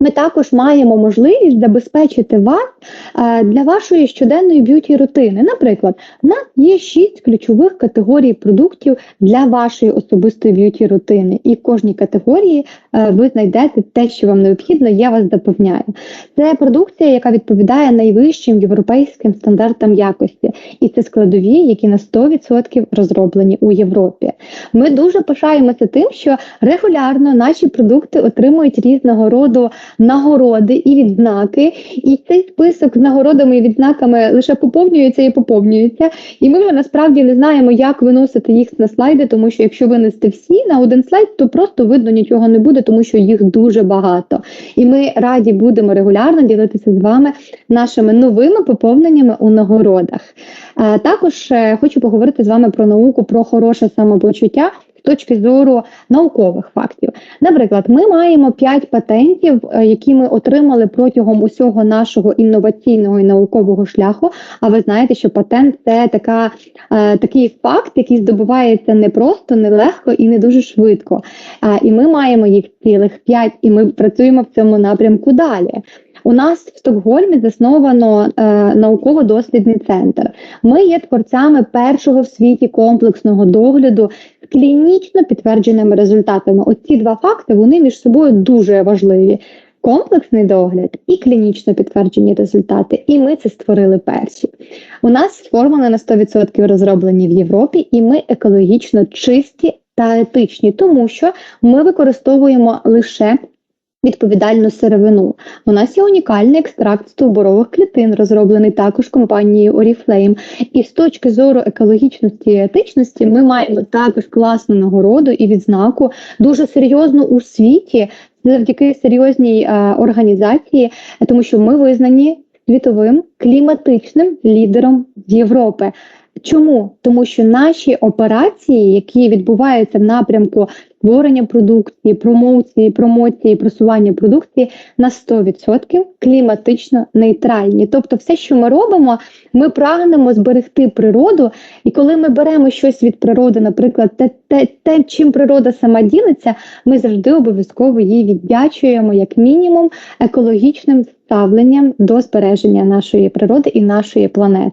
Ми також маємо можливість забезпечити вас е, для вашої щоденної б'юті рутини. Наприклад, у нас є шість ключових категорій продуктів для вашої особистої б'юті рутини, і в кожній категорії е, ви знайдете те, що вам необхідно. Я вас запевняю. Це продукція, яка відповідає найвищим європейським стандартам якості, і це складові, які на 100% розроблені у Європі. Ми дуже пишаємося тим, що регулярно наші продукти отримують різного роду нагороди і відзнаки. І цей список нагородами і відзнаками лише поповнюється і поповнюється. І ми вже насправді не знаємо, як виносити їх на слайди, тому що якщо винести всі на один слайд, то просто видно нічого не буде, тому що їх дуже багато. І ми раді будемо регулярно ділитися з вами нашими новими поповненнями у нагородах. Е, Також е, хочу поговорити з вами про науку, про хороше самопочуття. Точки зору наукових фактів, наприклад, ми маємо 5 патентів, е, які ми отримали протягом усього нашого інноваційного і наукового шляху. А ви знаєте, що патент це така, е, такий факт, який здобувається не просто, не легко і не дуже швидко. І ми маємо їх цілих 5, і ми працюємо в цьому напрямку далі. У нас в Стокгольмі засновано е, науково-дослідний центр. Ми є творцями першого в світі комплексного догляду клінічно підтвердженими результатами. Оці два факти вони між собою дуже важливі. Комплексний догляд і клінічно підтверджені результати. І ми це створили перші. У нас формули на 100% розроблені в Європі, і ми екологічно чисті та етичні, тому що ми використовуємо лише відповідальну сировину. У нас є унікальний екстракт стовбурових клітин, розроблений також компанією Oriflame. І з точки зору екологічності і етичності ми маємо також класну нагороду і відзнаку дуже серйозну у світі завдяки серйозній е, організації, тому що ми визнані світовим кліматичним лідером Європи. Чому? Тому що наші операції, які відбуваються в напрямку створення продукції, промоції, промоції, просування продукції на 100% кліматично нейтральні. Тобто, все, що ми робимо, ми прагнемо зберегти природу. І коли ми беремо щось від природи, наприклад, те, те, те чим природа сама ділиться, ми завжди обов'язково її віддячуємо як мінімум екологічним ставленням до збереження нашої природи і нашої планети.